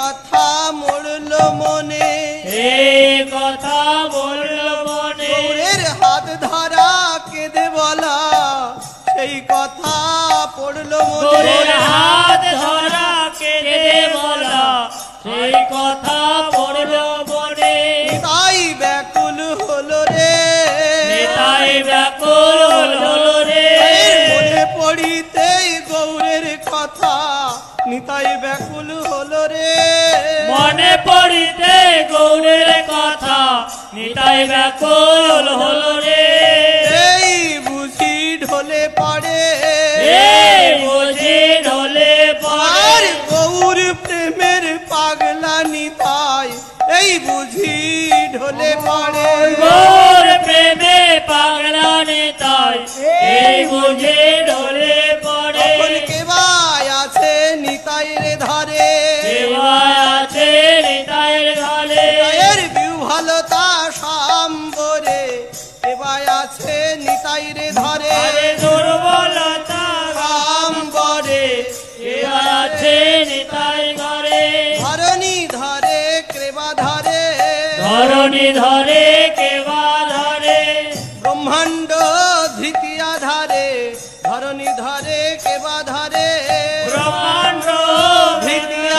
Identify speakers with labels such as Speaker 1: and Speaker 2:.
Speaker 1: কথা মরল মনে।
Speaker 2: এই কথা বলল মনে।
Speaker 1: গৌরের হাত ধরা কেঁদে বলা। সেই কথা পড়ল মনে।
Speaker 2: হাত ধরা কেঁদে বলা। সেই কথা নিতাই ব্যাকুল হলো রে।
Speaker 1: মনে
Speaker 2: পড়িতে গৌরের কথা নিতাই ব্যাকুল হলো রে।
Speaker 1: এই বুঝি ঢলে পড়ে।
Speaker 2: এই বুঝি ঢলে পড়ে।
Speaker 1: গৌর প্রেমের পাগলা নিতাই এই বুঝি ঢলে পড়ে। আছে নিতাই রে ধরে। দুর্বলতা কাম করে আছে নিতাই ঘরে ধরণী ধরে কেবা ধরে।
Speaker 2: ধরণী ধরে
Speaker 1: কেবা
Speaker 2: ধরে। ব্রহ্মাণ্ড ধিতিয়া ধরে।
Speaker 1: ধরণী ধরে কেবা ধরে।
Speaker 2: ব্রহ্মাণ্ড ধিতিয়া